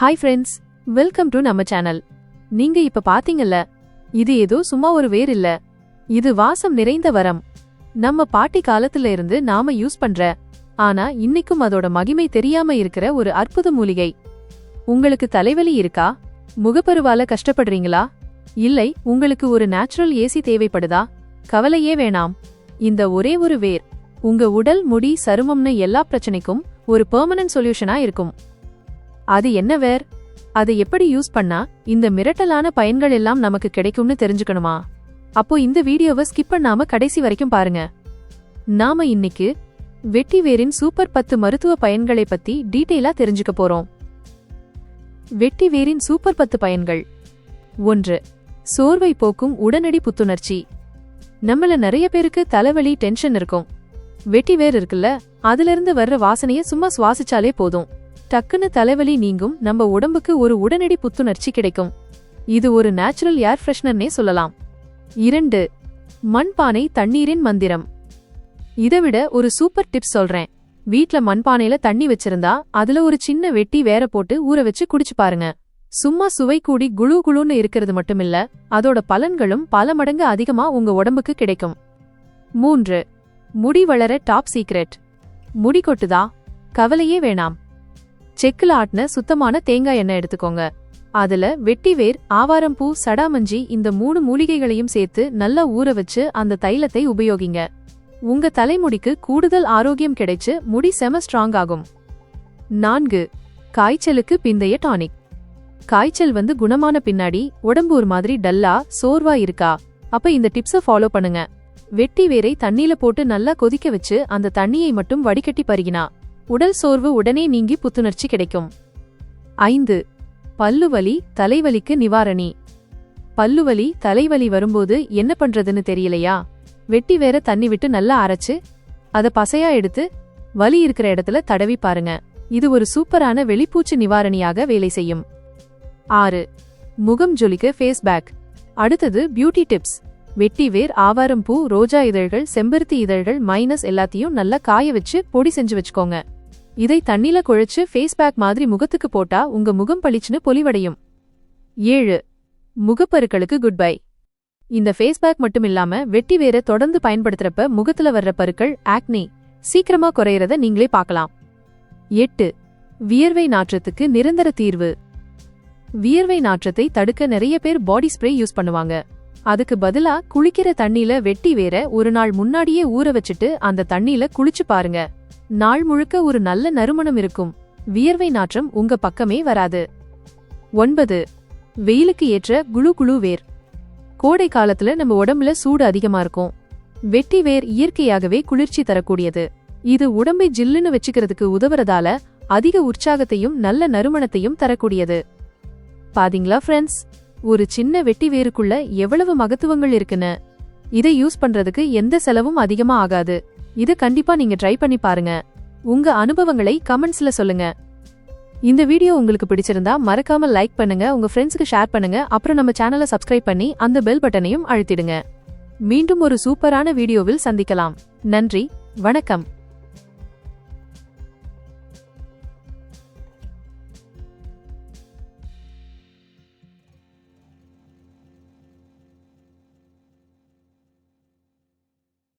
Hi friends welcome to நம்ம channel நீங்க இப்ப பாத்தீங்கல்ல இது ஏதோ சும்மா ஒரு வேர் இல்ல. இது வாசம் நிறைந்த வரம். நம்ம பாட்டி காலத்துல இருந்து நாம யூஸ் பண்ற ஆனா இன்னைக்கும் அதோட மகிமை தெரியாம இருக்கிற ஒரு அற்புத மூலிகை. உங்களுக்கு தலைவலி இருக்கா? முகப்பருவால கஷ்டப்படுறீங்களா? இல்லை உங்களுக்கு ஒரு நேச்சுரல் ஏசி தேவைப்படுதா? கவலையே வேணாம். இந்த ஒரே ஒரு வேர் உங்க உடல் முடி சருமம்னு எல்லா பிரச்சனைக்கும் ஒரு பெர்மனன்ட் சொல்யூஷனா இருக்கும். அது என்ன வேர்? அதை எப்படி யூஸ் பண்ணா இந்த மிரட்டலான பயன்கள் எல்லாம் நமக்கு கிடைக்கும்னு தெரிஞ்சுக்கணுமா? அப்போ இந்த வீடியோவை ஸ்கிப் பண்ணாம கடைசி வரைக்கும் பாருங்க. நாம இன்னைக்கு வெட்டி வேரின் சூப்பர் பத்து மருத்துவ பயன்களை பத்தி டீட்டெயிலா தெரிஞ்சுக்க போறோம். வெட்டி வேரின் சூப்பர் பத்து பயன்கள். ஒன்று சோர்வை போக்கும் உடனடி புத்துணர்ச்சி. நம்மள நிறைய பேருக்கு தலைவலி டென்ஷன் இருக்கும். வெட்டிவேர் இருக்குல்ல அதுல இருந்து வர்ற வாசனைய சும்மா சுவாசிச்சாலே போதும். டக்குன்னு தலைவலி நீங்கும் நம்ம உடம்புக்கு ஒரு உடனடி புத்துணர்ச்சி கிடைக்கும். இது ஒரு நேச்சுரல் ஏர் ஃப்ரெஷ்னர்னே சொல்லலாம். இரண்டு மண்பானை தண்ணீரின் மந்திரம். இதை விட ஒரு சூப்பர் டிப்ஸ் சொல்றேன். வீட்ல மண்பானையில தண்ணி வச்சிருந்தா அதுல ஒரு சின்ன வெட்டி வேற போட்டு ஊற வச்சு குடிச்சு பாருங்க. சும்மா சுவை கூடி குழு குழுன்னு இருக்கிறது மட்டுமில்ல அதோட பலன்களும் பல மடங்கு அதிகமா உங்க உடம்புக்கு கிடைக்கும். மூன்று முடி வளர டாப் சீக்ரெட் முடி கொட்டுதா? கவலையே வேணாம். செக்கில் ஆட்டின சுத்தமான தேங்காய் எண்ணெய் எடுத்துக்கோங்க. அதுல வெட்டிவேர் ஆவாரம்பூ சடாமஞ்சி இந்த மூணு மூலிகைகளையும் சேர்த்து நல்லா ஊற வச்சு அந்த தைலத்தை உபயோகிங்க. உங்க தலைமுடிக்கு கூடுதல் ஆரோக்கியம் கிடைச்சு முடி செம ஸ்ட்ராங் ஆகும். நான்கு காய்ச்சலுக்கு பிந்தைய டானிக் காய்ச்சல் வந்து குணமான பின்னாடி உடம்பு ஒரு மாதிரி டல்லா சோர்வா இருக்கா? அப்ப இந்த டிப்ஸை ஃபாலோ பண்ணுங்க. வெட்டி வேரை தண்ணியில போட்டு நல்லா கொதிக்க வச்சு அந்த தண்ணியை மட்டும் வடிகட்டி பருகினா. உடல் சோர்வு உடனே நீங்கி புத்துணர்ச்சி கிடைக்கும். ஐந்து பல்லுவலி தலைவலிக்கு நிவாரணி. பல்லுவலி தலைவலி வரும்போது என்ன பண்றதுன்னு தெரியலையா? வெட்டி வேற தண்ணி விட்டு நல்லா அரைச்சு அதை பசையா எடுத்து வலி இருக்கிற இடத்துல தடவி பாருங்க. இது ஒரு சூப்பரான வெளிப்பூச்சு நிவாரணியாக வேலை செய்யும். ஆறு முகம் ஜொலிக்க ஃபேஸ் பேக் அடுத்தது பியூட்டி டிப்ஸ் வெட்டி வேர் ஆவாரம் பூ ரோஜா இதழ்கள் செம்பருத்தி இதழ்கள் மைனஸ் எல்லாத்தையும் நல்லா காய வச்சு பொடி செஞ்சு வச்சுக்கோங்க. இதை தண்ணில குழைச்சு ஃபேஸ் பேக் மாதிரி முகத்துக்கு போட்டா உங்க முகம் பளிச்சுன்னு பொலிவடையும். ஏழு. முகப்பருக்களுக்கு குட் பை இந்த ஃபேஸ் பேக் மட்டும் இல்லாம வெட்டி வேற தொடர்ந்து பயன்படுத்துறப்ப முகத்துல வர்ற பருக்கள் ஆக்னி சீக்கிரமா குறையறத நீங்களே பார்க்கலாம். எட்டு. வியர்வை நாற்றத்துக்கு நிரந்தர தீர்வு. வியர்வை நாற்றத்தை தடுக்க நிறைய பேர் பாடி ஸ்ப்ரே யூஸ் பண்ணுவாங்க. அதுக்கு பதிலா குளிக்கிற தண்ணில வெட்டி வேற ஒரு நாள் முன்னாடியே ஊற வச்சுட்டு அந்த தண்ணில குளிச்சு பாருங்க. நாள் முழுக்க ஒரு நல்ல நறுமணம் இருக்கும். வியர்வை நாற்றம் உங்க பக்கமே வராது. ஒன்பது. வெயிலுக்கு ஏற்ற குழு குழு வேர். கோடை காலத்துல நம்ம உடம்புல சூடு அதிகமா இருக்கும். வெட்டி வேர் இயற்கையாகவே குளிர்ச்சி தரக்கூடியது. இது உடம்பை ஜில்லுன்னு வச்சுக்கிறதுக்கு உதவுறதால அதிக உற்சாகத்தையும் நல்ல நறுமணத்தையும் தரக்கூடியது. பாத்தீங்களா ஃப்ரெண்ட்ஸ் ஒரு சின்ன வெட்டி வேருக்குள்ள எவ்வளவு மகத்துவங்கள் இருக்குன்னு. இதை யூஸ் பண்றதுக்கு எந்த செலவும் அதிகமா ஆகாது. இது கண்டிப்பா நீங்க ட்ரை பண்ணி பாருங்க. உங்க அனுபவங்களை கமெண்ட்ஸ்ல சொல்லுங்க. இந்த வீடியோ உங்களுக்கு பிடிச்சிருந்தா மறக்காம லைக் பண்ணுங்க உங்க ஃப்ரெண்ட்ஸ்க்கு ஷேர் பண்ணுங்க அப்புறம் நம்ம சேனலை சப்ஸ்கிரைப் பண்ணி அந்த பெல் பட்டனையும் அழுத்திடுங்க. மீண்டும் ஒரு சூப்பரான வீடியோவில் சந்திக்கலாம். நன்றி வணக்கம்.